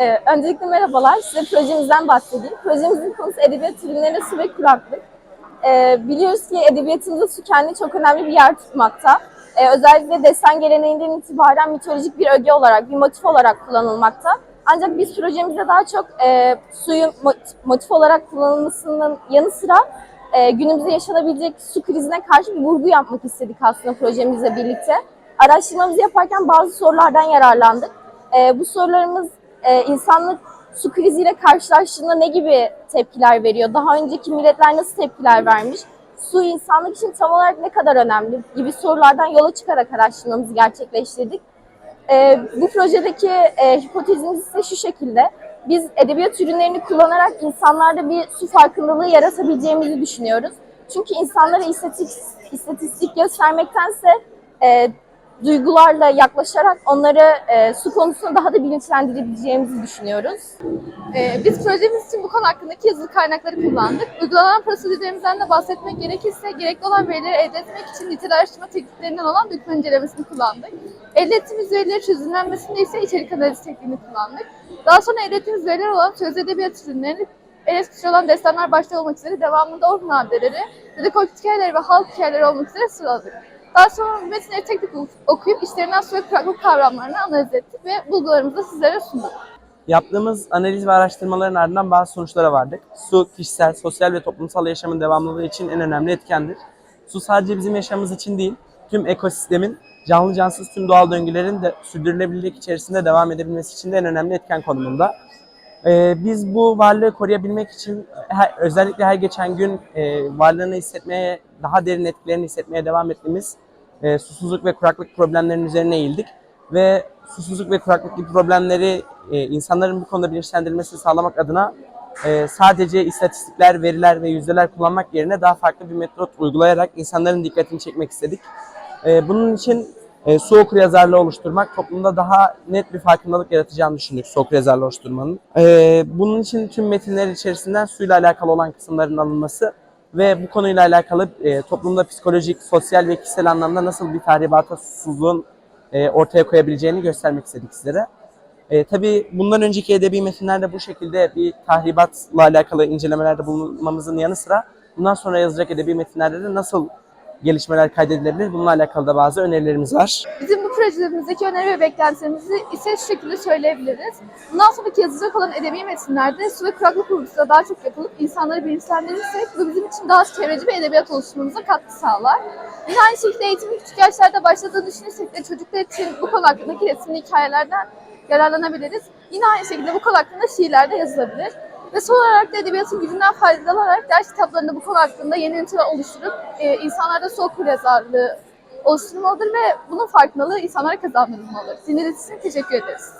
Ee, öncelikle merhabalar. Size projemizden bahsedeyim. Projemizin konusu edebiyat ürünlerine su ve kuraklık. Ee, biliyoruz ki edebiyatımızda su kendi çok önemli bir yer tutmakta. Ee, özellikle destan geleneğinden itibaren mitolojik bir öge olarak, bir motif olarak kullanılmakta. Ancak biz projemizde daha çok e, suyun mot- motif olarak kullanılmasının yanı sıra e, günümüzde yaşanabilecek su krizine karşı bir vurgu yapmak istedik aslında projemizle birlikte. Araştırmamızı yaparken bazı sorulardan yararlandık. E, bu sorularımız e, insanlık su kriziyle karşılaştığında ne gibi tepkiler veriyor? Daha önceki milletler nasıl tepkiler vermiş? Su insanlık için tam olarak ne kadar önemli gibi sorulardan yola çıkarak araştırmamızı gerçekleştirdik. E, bu projedeki e, hipotezimiz ise şu şekilde. Biz edebiyat ürünlerini kullanarak insanlarda bir su farkındalığı yaratabileceğimizi düşünüyoruz. Çünkü insanlara istatistik, istatistik göstermektense e, duygularla yaklaşarak onları e, su konusunda daha da bilinçlendirebileceğimizi düşünüyoruz. Ee, biz projemiz için bu konu hakkındaki yazılı kaynakları kullandık. Uygulanan prosedürlerimizden de bahsetmek gerekirse gerekli olan verileri elde etmek için nitel araştırma tekniklerinden olan doküman incelemesini kullandık. Elde ettiğimiz verileri çözümlenmesinde ise içerik analizi tekniğini kullandık. Daha sonra elde ettiğimiz veriler olan söz edebiyat ürünlerini eleştiri olan destanlar başta olmak üzere devamında orhun nadeleri, dedikodu hikayeleri ve halk hikayeleri olmak üzere sıraladık. Daha sonra metinleri tek tek okuyup içlerinden su ve kuraklık kavramlarını analiz ettik ve bulgularımızı da sizlere sunduk. Yaptığımız analiz ve araştırmaların ardından bazı sonuçlara vardık. Su, kişisel, sosyal ve toplumsal yaşamın devamlılığı için en önemli etkendir. Su sadece bizim yaşamımız için değil, tüm ekosistemin, canlı cansız tüm doğal döngülerin de sürdürülebilirlik içerisinde devam edebilmesi için de en önemli etken konumunda. Ee, biz bu varlığı koruyabilmek için her- özellikle her geçen gün e, varlığını hissetmeye, daha derin etkilerini hissetmeye devam ettiğimiz e, susuzluk ve kuraklık problemlerinin üzerine eğildik ve susuzluk ve kuraklık gibi problemleri e, insanların bu konuda bilinçlendirilmesini sağlamak adına e, sadece istatistikler, veriler ve yüzdeler kullanmak yerine daha farklı bir metot uygulayarak insanların dikkatini çekmek istedik. E, bunun için e, su okuryazarlığı oluşturmak toplumda daha net bir farkındalık yaratacağını düşündük su okuryazarlığı oluşturmanın. E, bunun için tüm metinler içerisinden suyla alakalı olan kısımların alınması ve bu konuyla alakalı e, toplumda psikolojik, sosyal ve kişisel anlamda nasıl bir tahribata susuzluğun e, ortaya koyabileceğini göstermek istedik sizlere. E, tabii bundan önceki edebi metinlerde bu şekilde bir tahribatla alakalı incelemelerde bulunmamızın yanı sıra bundan sonra yazacak edebi metinlerde de nasıl gelişmeler kaydedilebilir bununla alakalı da bazı önerilerimiz var. Bizim bu projemizdeki öneri ve beklentilerimizi ise şu şekilde söyleyebiliriz. Bundan sonraki yazılacak olan edebi metinlerde su ve kuraklık vurgusu daha çok yapılıp insanları bilinçlendirirsek bu bizim için daha çevreci bir edebiyat oluşturmamıza katkı sağlar. Yine aynı şekilde eğitimin küçük yaşlarda başladığını düşünürsek de çocuklar için bu konu hakkındaki resimli hikayelerden yararlanabiliriz. Yine aynı şekilde bu konu hakkında şiirler de yazılabilir. Ve son olarak da edebiyatın gücünden faydalanarak ders kitaplarında bu konu hakkında yeni üniteler oluşturup e, insanlarda su okuryazarlığı oluşturmalıdır ve bunun farkındalığı insanlara kazandırılmalıdır. Dinlediğiniz için teşekkür ederiz.